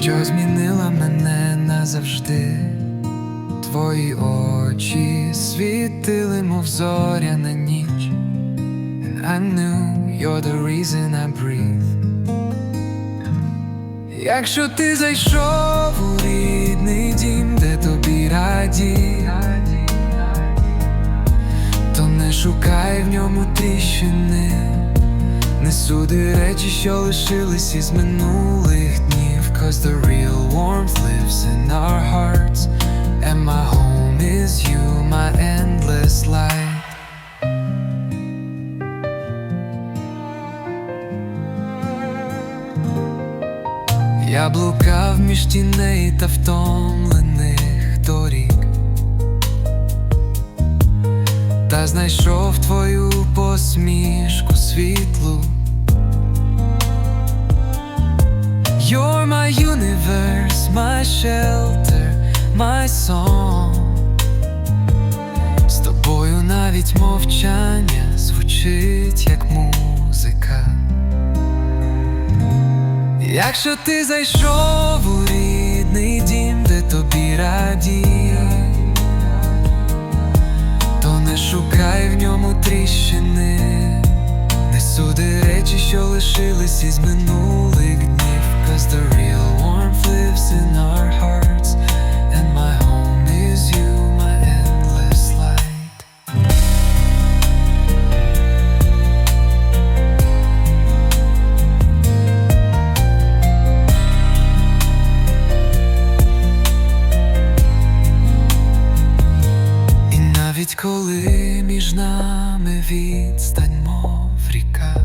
що змінила мене назавжди. Твої очі світили, мов зоряна ніч. And I knew you're the reason I breathe. Якщо ти зайшов у рідний дім, де тобі раді, то не шукай в ньому тріщини, не суди речі, що лишились із минулих. Cause the real warmth lives in our hearts, and my home is you, my endless light. Я блукав між тіней та втомлених доріг Та знайшов твою my shelter, my song З тобою навіть мовчання звучить як музика Якщо ти зайшов у рідний дім, де тобі раді, то не шукай в ньому тріщини, не суди речі, що лишились із минулих днів. Cause the real warmth навіть коли між нами відстань, мов ріка,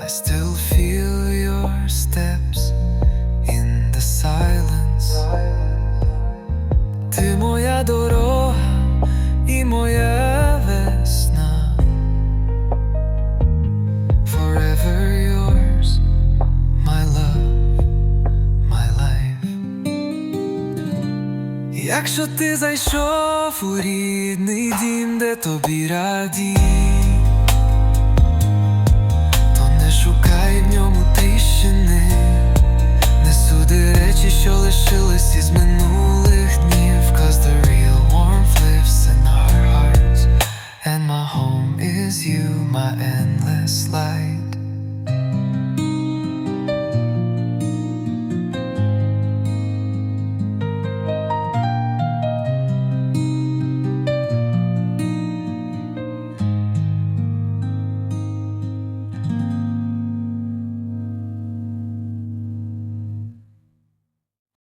I still feel Якщо ти зайшов у рідний дім, де тобі раді, то не шукай в ньому тріщини, не суди речі, що лишились із минулих днів, Cause the real warmth lives in our hearts, and my home is you, my endless light.